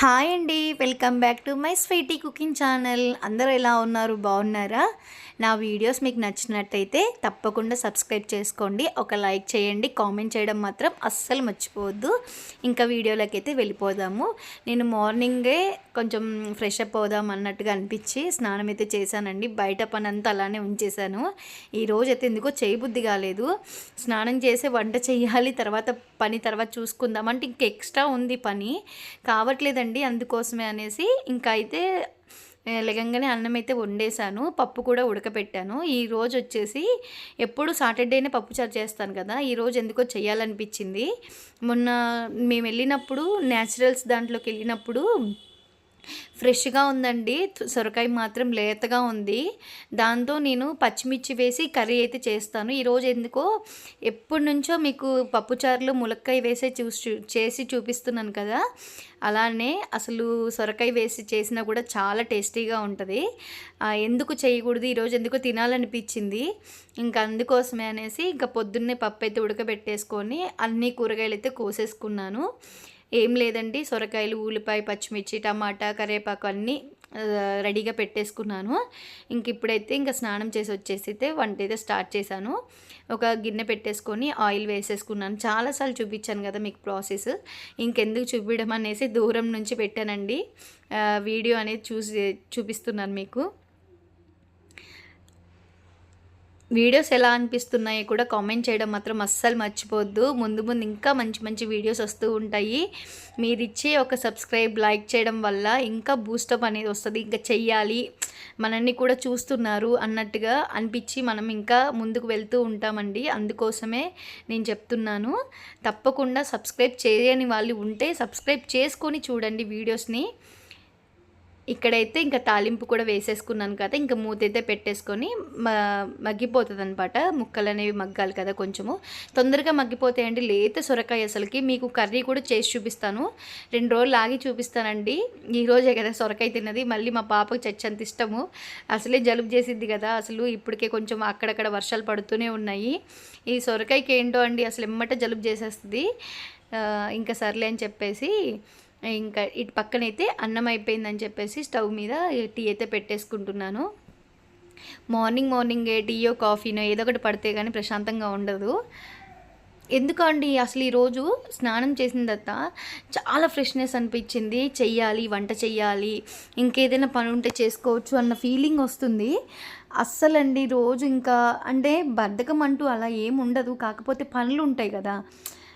Hi అండి. Welcome back to my Sweety cooking channel. అందరూ ఎలా ఉన్నారు? బాగున్నారా? నా వీడియోస్ మీకు నచ్చినట్టయితే తప్పకుండా సబ్స్క్రైబ్ చేసుకోండి. ఒక లైక్ చేయండి. కామెంట్ చేయడం మాత్రం అస్సలు మర్చిపోవద్దు. ఇంకా వీడియోలోకి అయితే వెళ్ళిపోదాము. నేను మార్నింగే కొంచెం ఫ్రెష్ అప్ అవుదాం అన్నట్టుగా అనిపించి స్నానం అయితే చేశానండి. బయట పని అంతా అలానే ఉంచేశాను. ఈరోజు అయితే ఎందుకో చేయబుద్ధి కాలేదు. స్నానం చేసి వంట చేయాలి తర్వాత పని తర్వాత చూసుకుందాం. అంటే ఇంక ఎక్స్ట్రా ఉంది పని. కావట్లేదండి. అందుకోసమే అనేసి ఇంకా అయితే లెగంగానే అన్నం అయితే వండేసాను పప్పు కూడా ఉడకపెట్టాను. ఈ రోజు వచ్చేసి ఎప్పుడు సాటర్డేనే పప్పుచారు చేస్తాను కదా ఈరోజు ఎందుకో చేయాలనిపించింది మొన్న మేము వెళ్ళినప్పుడు న్యాచురల్స్ దాంట్లోకి వెళ్ళినప్పుడు ఫ్రెష్గా ఉందండి. సొరకాయ మాత్రం లేతగా ఉంది. దాంతో నేను పచ్చిమిర్చి వేసి కర్రీ అయితే చేస్తాను. ఈరోజు ఎందుకో ఎప్పటి నుంచో మీకు పప్పుచారులు ములక్కాయ వేసే చూసి చేసి చూపిస్తున్నాను కదా. అలానే అసలు సొరకాయ వేసి చేసినా కూడా చాలా టేస్టీగా ఉంటుంది. ఎందుకు చేయకూడదు? ఈరోజు ఎందుకో తినాలనిపించింది. ఇంకా అందుకోసమే అనేసి ఇంకా పొద్దున్నే పప్పు అయితే ఉడకబెట్టేసుకొని అన్ని కూరగాయలు అయితే కోసేసుకున్నాను. ఏం లేదండి. సొరకాయలు ఉల్లిపాయ పచ్చిమిర్చి టమాటా కరివేపాకు అన్నీ రెడీగా పెట్టేసుకున్నాను. ఇంక ఇప్పుడైతే ఇంకా స్నానం చేసి వచ్చేసి అయితే వంట అయితే స్టార్ట్ చేశాను. ఒక గిన్నె పెట్టేసుకొని ఆయిల్ వేసేసుకున్నాను. చాలాసార్లు చూపించాను కదా మీకు ప్రాసెస్. ఇంకెందుకు చూపించడం అనేసి దూరం నుంచి పెట్టానండి. వీడియో అనేది చూసి చూపిస్తున్నాను మీకు. వీడియోస్ ఎలా అనిపిస్తున్నాయో కూడా కామెంట్ చేయడం మాత్రం అస్సలు మర్చిపోవద్దు ముందు ముందు ఇంకా మంచి మంచి వీడియోస్ వస్తూ ఉంటాయి. మీరు ఇచ్చే ఒక సబ్స్క్రైబ్ లైక్ చేయడం వల్ల ఇంకా బూస్టప్ అనేది వస్తుంది. ఇంకా చెయ్యాలి. మనల్ని కూడా చూస్తున్నారు అన్నట్టుగా అనిపించి మనం ఇంకా ముందుకు వెళ్తూ ఉంటామండి. అందుకోసమే నేను చెప్తున్నాను. తప్పకుండా సబ్స్క్రైబ్ చేయని వాళ్ళు ఉంటే సబ్స్క్రైబ్ చేసుకొని చూడండి వీడియోస్ని. ఇక్కడైతే ఇంకా తాలింపు కూడా వేసేసుకున్నాను కదా ఇంకా మూత అయితే పెట్టేసుకొని మ మగ్గిపోతుంది అనమాట ముక్కలు అనేవి మగ్గాలి కదా కొంచెము. తొందరగా మగ్గిపోతాయండి. లేత సొరకాయ అసలుకి. మీకు కర్రీ కూడా చేసి చూపిస్తాను. రెండు రోజులు ఆగి చూపిస్తానండి. ఈరోజే కదా సొరకాయ తిన్నది. మళ్ళీ మా పాపకు చచ్చంత ఇష్టము. అసలే జలుబు చేసింది కదా. అసలు ఇప్పటికే కొంచెం అక్కడక్కడ వర్షాలు పడుతూనే ఉన్నాయి. ఈ సొరకాయకి ఏంటో అండి అసలు ఎమ్మట జలుబు చేసేస్తుంది. ఇంకా సర్లే అని చెప్పేసి ఇంకా ఇటు పక్కనైతే అన్నం అయిపోయిందని చెప్పేసి స్టవ్ మీద టీ అయితే పెట్టేసుకుంటున్నాను. మార్నింగ్ మార్నింగ్ టీయో కాఫీనో ఏదో ఒకటి పడితే కానీ ప్రశాంతంగా ఉండదు. ఎందుకండి? అసలు ఈరోజు స్నానం చేసిన తర్వాత చాలా ఫ్రెష్నెస్ అనిపించింది. చెయ్యాలి వంట చెయ్యాలి ఇంకేదైనా పని ఉంటే చేసుకోవచ్చు అన్న ఫీలింగ్ వస్తుంది. అస్సలండి రోజు ఇంకా అంటే బద్ధకం అంటూ అలా ఏముండదు ఉండదు. కాకపోతే పనులు ఉంటాయి కదా.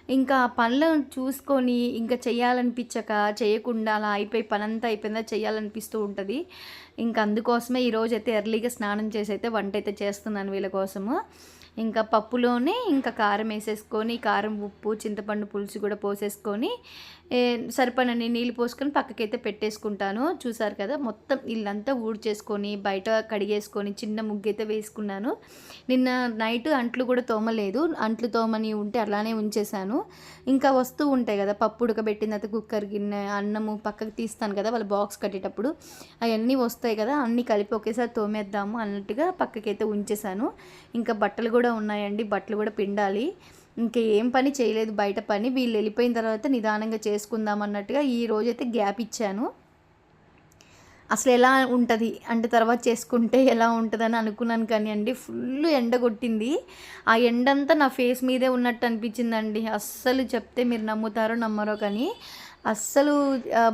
ఇంకా పనులను చూసుకొని ఇంకా చేయాలనిపించక చేయకుండా అలా అయిపోయి పనంతా అయిపోయిందా చేయాలనిపిస్తూ ఉంటుంది. ఇంకా అందుకోసమే ఈరోజు అయితే ఎర్లీగా స్నానం చేసి అయితే వంట అయితే చేస్తున్నాను వీళ్ళ కోసము. ఇంకా పప్పులోనే ఇంకా కారం వేసేసుకొని కారం ఉప్పు చింతపండు పులుసు కూడా పోసేసుకొని సరిపడని నీళ్ళు పోసుకొని పక్కకైతే పెట్టేసుకుంటాను. చూసారు కదా మొత్తం ఇల్లంతా ఊడ్చేసుకొని బయట కడిగేసుకొని చిన్న ముగ్గు అయితే వేసుకున్నాను. నిన్న నైట్ అంట్లు కూడా తోమలేదు. అంట్లు తోమని ఉంటే అలానే ఉంచేశాను. ఇంకా వస్తూ ఉంటాయి కదా పప్పు ఉడకబెట్టిన తర్వాత కుక్కర్ గిన్నె అన్నము పక్కకు తీస్తాను కదా వాళ్ళ బాక్స్ కట్టేటప్పుడు. అవన్నీ వస్తాయి కదా అన్నీ కలిపి ఒకేసారి తోమేద్దాము అన్నట్టుగా పక్కకైతే ఉంచేశాను. ఇంకా బట్టలు కూడా కూడా ఉన్నాయండి. బట్టలు కూడా పిండాలి. ఇంకా ఏం పని చేయలేదు. బయట పని. వీళ్ళు వెళ్ళిపోయిన తర్వాత నిదానంగా చేసుకుందాం అన్నట్టుగా ఈ రోజైతే గ్యాప్ ఇచ్చాను. అసలు ఎలా ఉంటుంది? అంటే తర్వాత చేసుకుంటే ఎలా ఉంటుందని అనుకున్నాను కానీ అండి ఫుల్ ఎండ కొట్టింది. ఆ ఎండంతా నా ఫేస్ మీదే ఉన్నట్టు అనిపించిందండి. అస్సలు చెప్తే మీరు నమ్ముతారో నమ్మరో కానీ అస్సలు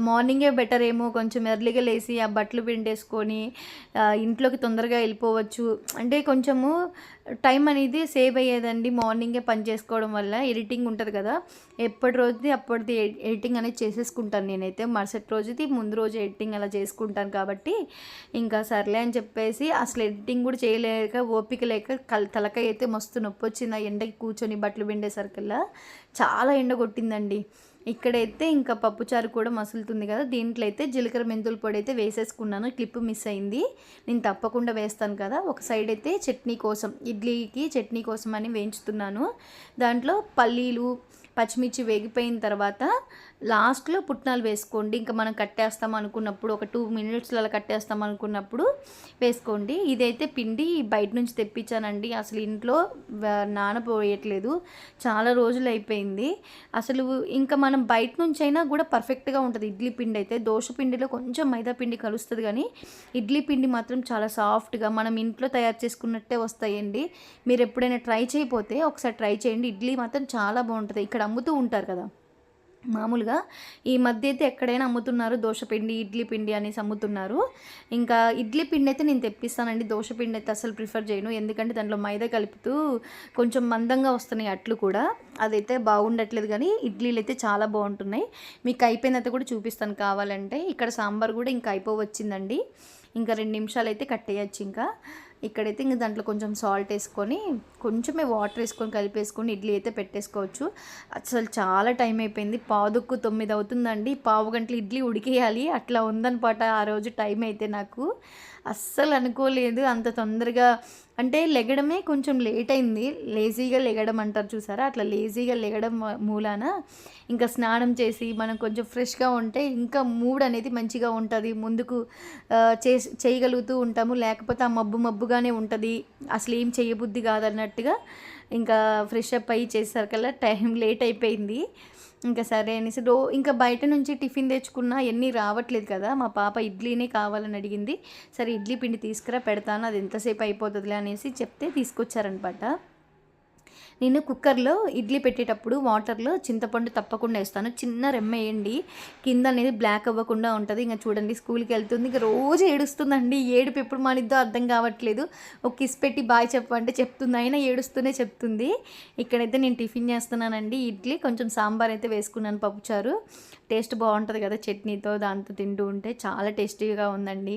మార్నింగే బెటర్ ఏమో. కొంచెం ఎర్లీగా లేచి ఆ బట్టలు పిండేసుకొని ఇంట్లోకి తొందరగా వెళ్ళిపోవచ్చు. అంటే కొంచెము టైం అనేది సేవ్ అయ్యేదండి మార్నింగే పని చేసుకోవడం వల్ల. ఎడిటింగ్ ఉంటుంది కదా. ఎప్పటి రోజుది అప్పటిది ఎడిటింగ్ అనేది చేసేసుకుంటాను నేనైతే. మరుసటి రోజుది ముందు రోజు ఎడిటింగ్ అలా చేసుకుంటాను కాబట్టి ఇంకా సర్లే అని చెప్పేసి అసలు ఎడిటింగ్ కూడా చేయలేక ఓపిక లేక కల్ తలకాయ అయితే మస్తు నొప్పి వచ్చింది. ఆ ఎండకి కూర్చొని బట్టలు పిండేసరికల్లా చాలా ఎండ కొట్టిందండి. ఇక్కడైతే ఇంకా పప్పుచారు కూడా మసులుతుంది కదా దీంట్లో అయితే జీలకర్ర మెంతుల పొడి అయితే వేసేసుకున్నాను క్లిప్ మిస్ అయింది. నేను తప్పకుండా వేస్తాను కదా ఒక సైడ్ అయితే చట్నీ కోసం ఇడ్లీకి చట్నీ కోసం అని వేయించుతున్నాను. దాంట్లో పల్లీలు పచ్చిమిర్చి వేగిపోయిన తర్వాత లాస్ట్లో పుట్నాలు వేసుకోండి. ఇంకా మనం కట్టేస్తాం అనుకున్నప్పుడు ఒక టూ మినిట్స్లో అలా కట్టేస్తాం అనుకున్నప్పుడు వేసుకోండి. ఇదైతే పిండి బయట నుంచి తెప్పించానండి. అసలు ఇంట్లో వ- నానపోయట్లేదు చాలా రోజులు అయిపోయింది. అసలు ఇంకా మనం బయట నుంచి అయినా కూడా పర్ఫెక్ట్గా ఉంటుంది ఇడ్లీ పిండి అయితే. దోశ పిండిలో కొంచెం మైదా పిండి కలుస్తుంది కానీ ఇడ్లీ పిండి మాత్రం చాలా సాఫ్ట్గా మనం ఇంట్లో తయారు చేసుకున్నట్టే వస్తాయండి. మీరు ఎప్పుడైనా ట్రై చేయకపోతే ఒకసారి ట్రై చేయండి. ఇడ్లీ మాత్రం చాలా బాగుంటుంది. ఇక్కడ అమ్ముతూ ఉంటారు కదా. మామూలుగా ఈ మధ్య అయితే ఎక్కడైనా అమ్ముతున్నారు దోశపిండి ఇడ్లీ పిండి అనేసి అమ్ముతున్నారు. ఇంకా ఇడ్లీ పిండి అయితే నేను తెప్పిస్తానండి. దోశ పిండి అయితే అసలు ప్రిఫర్ చేయను. ఎందుకంటే దాంట్లో మైదా కలుపుతూ కొంచెం మందంగా వస్తున్నాయి అట్లు కూడా. అదైతే బాగుండట్లేదు కానీ ఇడ్లీలు అయితే చాలా బాగుంటున్నాయి. మీకు అయిపోయినంత కూడా చూపిస్తాను కావాలంటే. ఇక్కడ సాంబార్ కూడా ఇంకా అయిపోవచ్చిందండి. ఇంకా రెండు నిమిషాలు అయితే కట్టేయచ్చు ఇంకా. ఇక్కడైతే ఇంక దాంట్లో కొంచెం సాల్ట్ వేసుకొని కొంచెమే వాటర్ వేసుకొని కలిపేసుకొని ఇడ్లీ అయితే పెట్టేసుకోవచ్చు. అసలు చాలా టైం అయిపోయింది. పావుదుక్కు తొమ్మిది అవుతుందండి. పావు గంటలు ఇడ్లీ ఉడికేయాలి. అట్లా ఉందనమాట ఆ రోజు టైం అయితే నాకు. అస్సలు అనుకోలేదు. అంత తొందరగా అంటే లెగడమే కొంచెం లేట్ అయింది. లేజీగా లెగడం అంటారు చూసారా? అట్లా లేజీగా లెగడం మూలాన ఇంకా స్నానం చేసి మనం కొంచెం ఫ్రెష్గా ఉంటే ఇంకా మూడ్ అనేది మంచిగా ఉంటుంది. ముందుకు చే చేయగలుగుతూ ఉంటాము. లేకపోతే ఆ మబ్బు మబ్బుగానే ఉంటుంది. అసలు ఏం చేయబుద్ధి కాదన్నట్టుగా ఇంకా ఫ్రెష్ అప్ అయ్యి చేసేసరికల్లా టైం లేట్ అయిపోయింది. ఇంకా సరే అనేసి రో ఇంకా బయట నుంచి టిఫిన్ తెచ్చుకున్నా ఎన్ని రావట్లేదు కదా మా పాప ఇడ్లీనే కావాలని అడిగింది. సరే ఇడ్లీ పిండి తీసుకురా పెడతాను అది ఎంతసేపు అయిపోతుందిలే అనేసి చెప్తే తీసుకొచ్చారనమాట. నేను కుక్కర్లో ఇడ్లీ పెట్టేటప్పుడు వాటర్లో చింతపండు తప్పకుండా వేస్తాను. చిన్న రెమ్మేయండి కింద అనేది బ్లాక్ అవ్వకుండా ఉంటుంది. ఇంకా చూడండి స్కూల్కి వెళ్తుంది. ఇంకా రోజు ఏడుస్తుందండి. ఏడుపు ఎప్పుడు మానిద్దో అర్థం కావట్లేదు. ఒక కిస్ పెట్టి బాయ్ చెప్పంటే చెప్తుంది. అయినా ఏడుస్తూనే చెప్తుంది. ఇక్కడైతే నేను టిఫిన్ చేస్తున్నానండి. ఇడ్లీ కొంచెం సాంబార్ అయితే వేసుకున్నాను పప్పుచారు. టేస్ట్ బాగుంటుంది కదా చట్నీతో దాంతో తింటూ ఉంటే. చాలా టేస్టీగా ఉందండి.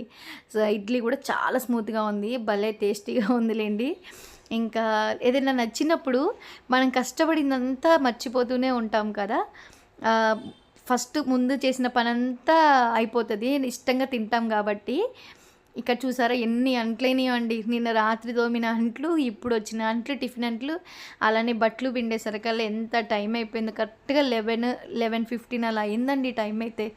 సో ఇడ్లీ కూడా చాలా స్మూత్గా ఉంది. భలే టేస్టీగా ఉందిలేండి. ఇంకా ఏదైనా నచ్చినప్పుడు మనం కష్టపడిందంతా మర్చిపోతూనే ఉంటాం కదా. ఫస్ట్ ముందు చేసిన పనంతా అయిపోతుంది. ఇష్టంగా తింటాం కాబట్టి ఇక్కడ చూసారా ఎన్ని అంట్లైనాయండి. నిన్న రాత్రి తోమిన అంట్లు ఇప్పుడు వచ్చిన అంట్లు టిఫిన్ అంట్లు అలానే బట్టలు పిండేసరికల్లా ఎంత టైం అయిపోయింది. కరెక్ట్గా లెవెన్ లెవెన్ ఫిఫ్టీన్ అలా అయిందండి టైం అయితే.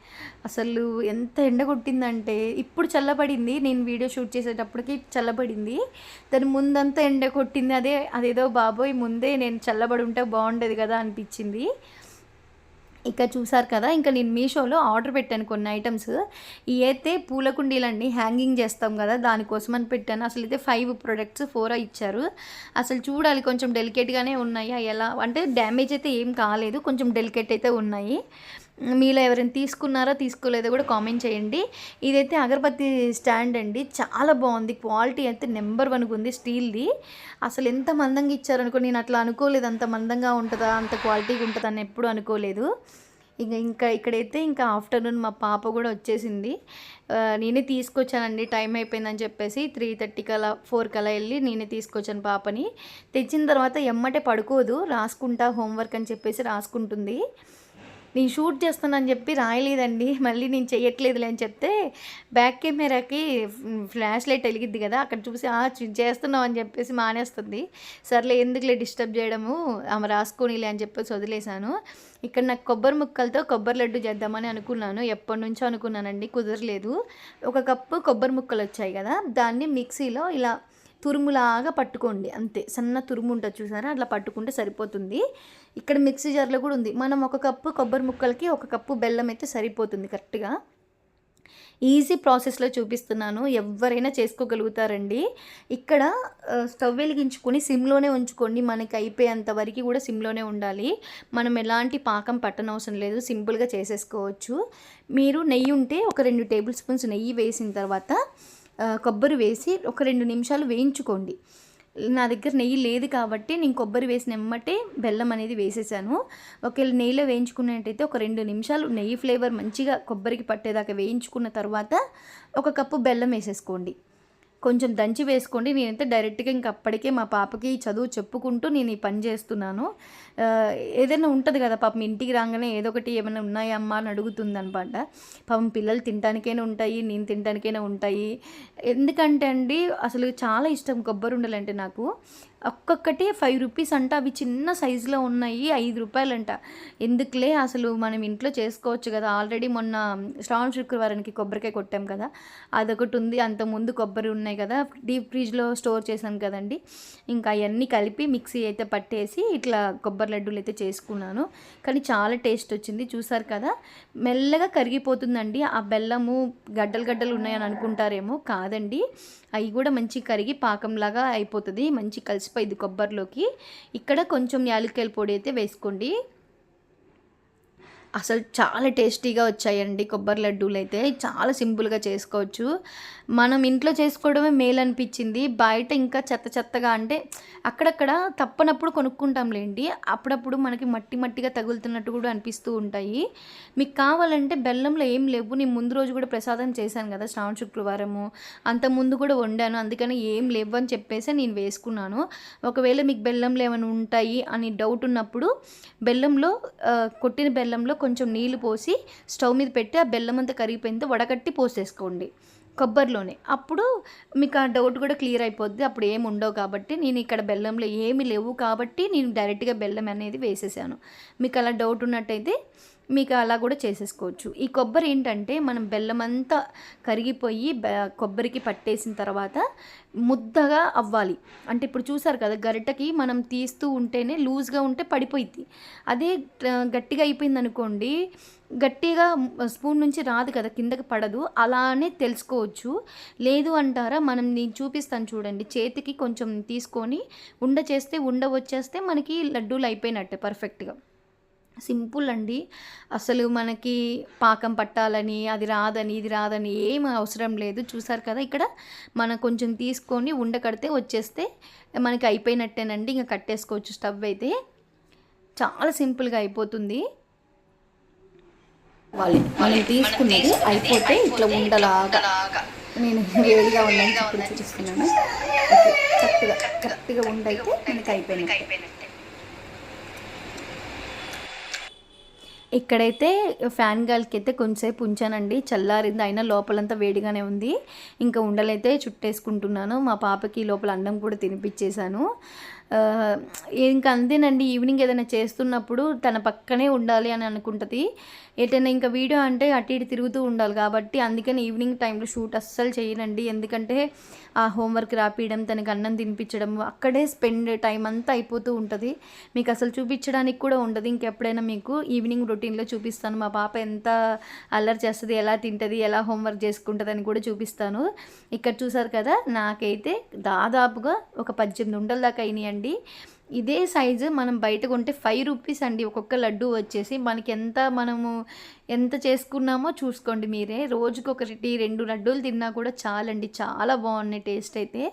అసలు ఎంత ఎండ కొట్టిందంటే ఇప్పుడు చల్లబడింది. నేను వీడియో షూట్ చేసేటప్పటికి చల్లబడింది. దాని ముందంతా ఎండ కొట్టింది. అదే అదేదో బాబోయ్ ముందే నేను చల్లబడి ఉంటే బాగుండేది కదా అనిపించింది. ఇక చూసారు కదా ఇంకా నేను మీషోలో ఆర్డర్ పెట్టాను కొన్ని ఐటమ్స్. ఇవి అయితే పూల కుండీలండి హ్యాంగింగ్ చేస్తాం కదా దానికోసం అని పెట్టాను. అసలు అయితే ఫైవ్ ప్రొడక్ట్స్ ఫోర్ ఇచ్చారు. అసలు చూడాలి కొంచెం డెలికేట్గానే ఉన్నాయి. అవి ఎలా అంటే డ్యామేజ్ అయితే ఏం కాలేదు కొంచెం డెలికేట్ అయితే ఉన్నాయి. మీలో ఎవరైనా తీసుకున్నారా తీసుకోలేదో కూడా కామెంట్ చేయండి. ఇదైతే అగరబత్తి స్టాండ్ అండి. చాలా బాగుంది. క్వాలిటీ అయితే నెంబర్ వన్గా ఉంది స్టీల్ది. అసలు ఎంత మందంగా ఇచ్చారనుకో నేను అట్లా అనుకోలేదు. అంత మందంగా ఉంటుందా అంత క్వాలిటీగా ఉంటుందా అని ఎప్పుడు అనుకోలేదు. ఇంకా ఇంకా ఇక్కడైతే ఇంకా ఆఫ్టర్నూన్ మా పాప కూడా వచ్చేసింది. నేనే తీసుకొచ్చానండి. టైం అయిపోయిందని చెప్పేసి త్రీ థర్టీ కల ఫోర్కి కలా వెళ్ళి నేనే తీసుకొచ్చాను పాపని. తెచ్చిన తర్వాత ఎమ్మటే పడుకోదు. రాసుకుంటా హోంవర్క్ అని చెప్పేసి రాసుకుంటుంది. నేను షూట్ చేస్తానని చెప్పి రాయలేదండి. మళ్ళీ నేను చేయట్లేదులే అని చెప్తే బ్యాక్ కెమెరాకి ఫ్లాష్ లైట్ వెలిగిద్ది కదా అక్కడ చూసి చేస్తున్నాం చేస్తున్నావు అని చెప్పేసి మానేస్తుంది. సర్లే ఎందుకులే డిస్టర్బ్ చేయడము ఆమె రాసుకోనిలే అని చెప్పేసి వదిలేశాను. ఇక్కడ నాకు కొబ్బరి ముక్కలతో కొబ్బరి లడ్డు చేద్దామని అనుకున్నాను. ఎప్పటి నుంచో అనుకున్నానండి కుదరలేదు. ఒక కప్పు కొబ్బరి ముక్కలు వచ్చాయి కదా దాన్ని మిక్సీలో ఇలా తురుములాగా పట్టుకోండి అంతే. సన్న తురుము ఉంటుంది చూసారా? అట్లా పట్టుకుంటే సరిపోతుంది. ఇక్కడ మిక్సీ జార్లో కూడా ఉంది. మనం ఒక కప్పు కొబ్బరి ముక్కలకి ఒక కప్పు బెల్లం అయితే సరిపోతుంది కరెక్ట్గా. ఈజీ ప్రాసెస్లో చూపిస్తున్నాను. ఎవరైనా చేసుకోగలుగుతారండి. ఇక్కడ స్టవ్ వెలిగించుకొని సిమ్లోనే ఉంచుకోండి. మనకి అయిపోయేంత వరకు కూడా సిమ్లోనే ఉండాలి. మనం ఎలాంటి పాకం పట్టనవసరం లేదు. సింపుల్గా చేసేసుకోవచ్చు. మీరు నెయ్యి ఉంటే ఒక రెండు టేబుల్ స్పూన్స్ నెయ్యి వేసిన తర్వాత కొబ్బరి వేసి ఒక రెండు నిమిషాలు వేయించుకోండి. నా దగ్గర నెయ్యి లేదు కాబట్టి నేను కొబ్బరి వేసిన ఎమ్మటే బెల్లం అనేది వేసేసాను. ఒకవేళ నెయ్యిలో వేయించుకున్నట్టయితే ఒక రెండు నిమిషాలు నెయ్యి ఫ్లేవర్ మంచిగా కొబ్బరికి పట్టేదాకా వేయించుకున్న తర్వాత ఒక కప్పు బెల్లం వేసేసుకోండి. కొంచెం దంచి వేసుకోండి. నేనైతే డైరెక్ట్గా ఇంక అప్పటికే మా పాపకి చదువు చెప్పుకుంటూ నేను ఈ పని చేస్తున్నాను. ఏదైనా ఉంటుంది కదా పాపం ఇంటికి రాగానే ఏదో ఒకటి ఏమైనా ఉన్నాయా అమ్మా అని అడుగుతుంది అనమాట పాపం పిల్లలు తినడానికైనా ఉంటాయి నేను తినడానికైనా ఉంటాయి. ఎందుకంటే అండి అసలు చాలా ఇష్టం కొబ్బరి ఉండాలంటే నాకు. ఒక్కొక్కటి ఫైవ్ రూపీస్ అంట అవి చిన్న సైజులో ఉన్నాయి ఐదు రూపాయలంట. ఎందుకులే అసలు మనం ఇంట్లో చేసుకోవచ్చు కదా. ఆల్రెడీ మొన్న శ్రావణ శుక్రవారానికి కొబ్బరికాయ కొట్టాం కదా. అదొకటి ఉంది అంత ముందు కొబ్బరి ఉన్నాయి కదా డీప్ ఫ్రిడ్జ్లో స్టోర్ చేశాను కదండి. ఇంకా అవన్నీ కలిపి మిక్సీ అయితే పట్టేసి ఇట్లా కొబ్బరి లడ్డూలు అయితే చేసుకున్నాను. కానీ చాలా టేస్ట్ వచ్చింది. చూసారు కదా? మెల్లగా కరిగిపోతుందండి. ఆ బెల్లము గడ్డలు గడ్డలు ఉన్నాయని అనుకుంటారేమో? కాదండి. అవి కూడా మంచి కరిగి పాకంలాగా అయిపోతుంది. మంచి కలిసిపోయింది కొబ్బరిలోకి. ఇక్కడ కొంచెం యాలక్కాయల పొడి అయితే వేసుకోండి. అసలు చాలా టేస్టీగా వచ్చాయండి కొబ్బరి లడ్డూలు అయితే. చాలా సింపుల్గా చేసుకోవచ్చు. మనం ఇంట్లో చేసుకోవడమే మేలు అనిపించింది. బయట ఇంకా చెత్త చెత్తగా అంటే అక్కడక్కడ తప్పనప్పుడు కొనుక్కుంటాంలేండి అప్పుడప్పుడు మనకి మట్టి మట్టిగా తగులుతున్నట్టు కూడా అనిపిస్తూ ఉంటాయి. మీకు కావాలంటే బెల్లంలో ఏం లేవు. నేను ముందు రోజు కూడా ప్రసాదం చేశాను కదా శ్రావణ శుక్రవారము. అంత ముందు కూడా వండాను. అందుకని ఏం లేవు అని చెప్పేసి నేను వేసుకున్నాను. ఒకవేళ మీకు బెల్లంలో ఏమైనా ఉంటాయి అని డౌట్ ఉన్నప్పుడు బెల్లంలో కొట్టిన బెల్లంలో కొంచెం నీళ్ళు పోసి స్టవ్ మీద పెట్టి ఆ బెల్లం అంతా కరిగిపోయిందో వడగట్టి పోసేసుకోండి కొబ్బరిలోనే. అప్పుడు మీకు ఆ డౌట్ కూడా క్లియర్ అయిపోద్ది అప్పుడు ఏమి ఉండవు కాబట్టి. నేను ఇక్కడ బెల్లంలో ఏమి లేవు కాబట్టి నేను డైరెక్ట్గా బెల్లం అనేది వేసేసాను. మీకు అలా డౌట్ ఉన్నట్టయితే మీకు అలా కూడా చేసేసుకోవచ్చు. ఈ కొబ్బరి ఏంటంటే మనం బెల్లం అంతా కరిగిపోయి కొబ్బరికి పట్టేసిన తర్వాత ముద్దగా అవ్వాలి. అంటే ఇప్పుడు చూసారు కదా గరిటకి మనం తీస్తూ ఉంటేనే లూజ్గా ఉంటే పడిపోయింది అదే గట్టిగా అయిపోయింది అనుకోండి గట్టిగా స్పూన్ నుంచి రాదు కదా కిందకి పడదు అలానే తెలుసుకోవచ్చు. లేదు అంటారా మనం నేను చూపిస్తాను చూడండి చేతికి కొంచెం తీసుకొని ఉండ చేస్తే ఉండ వచ్చేస్తే మనకి లడ్డూలు అయిపోయినట్టే పర్ఫెక్ట్గా సింపుల్ అండి. అసలు మనకి పాకం పట్టాలని అది రాదని ఇది రాదని ఏం అవసరం లేదు. చూసారు కదా ఇక్కడ మనం కొంచెం తీసుకొని ఉండకడితే వచ్చేస్తే మనకి అయిపోయినట్టేనండి. ఇంకా కట్టేసుకోవచ్చు స్టవ్ అయితే. చాలా సింపుల్గా అయిపోతుంది. వాళ్ళు మనం తీసుకున్నది అయిపోతే ఇట్లా ఉండలాగా. నేను వేడిగా ఉందని ఇప్పుడు చూపిస్తున్నాను. కరెక్ట్గా చక్కగా కరెక్ట్గా ఉండైతే మనకి అయిపోయినట్టు. ఇక్కడైతే ఫ్యాన్ గాలికి అయితే కొంచెంసేపు ఉంచానండి. చల్లారింది అయినా లోపలంతా వేడిగానే ఉంది. ఇంకా ఉండలైతే చుట్టేసుకుంటున్నాను. మా పాపకి లోపల అన్నం కూడా తినిపించేశాను ఇంకా అంతేనండి ఈవినింగ్ ఏదైనా చేస్తున్నప్పుడు తన పక్కనే ఉండాలి అని అనుకుంటుంది. ఏటైనా ఇంకా వీడియో అంటే అటు ఇటు తిరుగుతూ ఉండాలి కాబట్టి అందుకని ఈవినింగ్ టైంలో షూట్ అస్సలు చేయనండి. ఎందుకంటే ఆ హోంవర్క్ రాపియడం తనకి అన్నం తినిపించడం అక్కడే స్పెండ్ టైం అంతా అయిపోతూ ఉంటుంది. మీకు అసలు చూపించడానికి కూడా ఉండదు. ఇంకెప్పుడైనా మీకు ఈవినింగ్ రొటీన్లో చూపిస్తాను. మా పాప ఎంత అల్లరి చేస్తుంది ఎలా తింటుంది ఎలా హోంవర్క్ చేసుకుంటుంది అని కూడా చూపిస్తాను. ఇక్కడ చూసారు కదా నాకైతే దాదాపుగా ఒక పద్దెనిమిది ఉండల దాకా అయినాయి అండి. ఇదే సైజు మనం బయట కొంటే ఫైవ్ రూపీస్ అండి. ఒక్కొక్క లడ్డు వచ్చేసి మనకి ఎంత మనము ఎంత చేసుకున్నామో చూసుకోండి మీరే. రోజుకి ఒకటి రెండు లడ్డూలు తిన్నా కూడా చాలండి. చాలా బాగున్నాయి టేస్ట్ అయితే.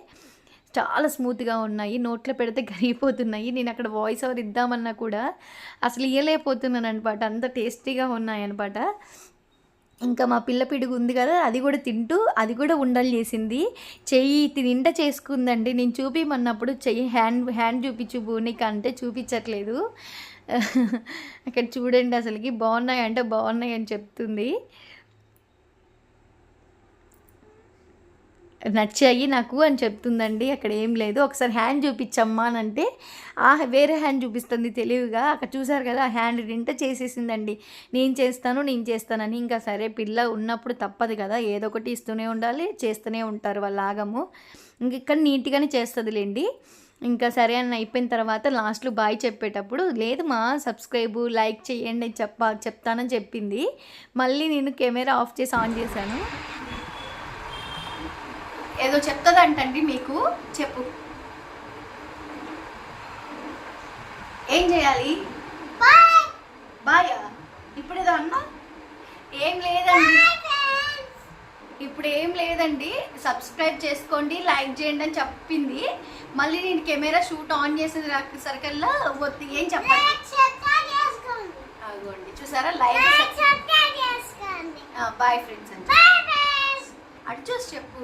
చాలా స్మూత్గా ఉన్నాయి. నోట్లో పెడితే కరిగిపోతున్నాయి. నేను అక్కడ వాయిస్ ఓవర్ ఇద్దామన్నా కూడా అసలు ఇయ్యలేకపోతున్నాను అనమాట అంత టేస్టీగా ఉన్నాయి అనమాట ఇంకా మా పిల్ల పిడుగు ఉంది కదా అది కూడా తింటూ అది కూడా ఉండలు చేసింది. చెయ్యి తింట చేసుకుందండి. నేను చూపిమన్నప్పుడు చెయ్యి హ్యాండ్ హ్యాండ్ చూపించు భూనిక అంటే చూపించట్లేదు. అక్కడ చూడండి అసలుకి బాగున్నాయి అంటే బాగున్నాయి అని చెప్తుంది. నచ్చాయి నాకు అని చెప్తుందండి. అక్కడ ఏం లేదు. ఒకసారి హ్యాండ్ చూపించమ్మా అని అంటే ఆ వేరే హ్యాండ్ చూపిస్తుంది తెలివిగా. అక్కడ చూసారు కదా ఆ హ్యాండ్ నింట చేసేసిందండి. నేను చేస్తాను నేను చేస్తానని. ఇంకా సరే పిల్ల ఉన్నప్పుడు తప్పదు కదా. ఏదో ఒకటి ఇస్తూనే ఉండాలి చేస్తూనే ఉంటారు వాళ్ళ ఆగము. ఇంక ఇక్కడ నీట్గానే చేస్తుందిలేండి. ఇంకా సరే అని అయిపోయిన తర్వాత లాస్ట్లో బాయ్ చెప్పేటప్పుడు లేదు మా సబ్స్క్రైబు లైక్ చేయండి చెప్ప చెప్తానని చెప్పింది. మళ్ళీ నేను కెమెరా ఆఫ్ చేసి ఆన్ చేశాను. ఏదో చెప్తుందంటండి మీకు. చెప్పు. ఏం చేయాలి? బాయా ఇప్పుడు ఏదో అన్నా? ఏం లేదండి. ఇప్పుడు ఏం లేదండి. సబ్స్క్రైబ్ చేసుకోండి లైక్ చేయండి అని చెప్పింది. మళ్ళీ నేను కెమెరా షూట్ ఆన్ చేసిన సరికల్లా వద్దు. ఏం చెప్పాలి? అదిగోండి చూసారా? లైక్ బాయ్ ఫ్రెండ్స్ అని అటు చూసి చెప్పు.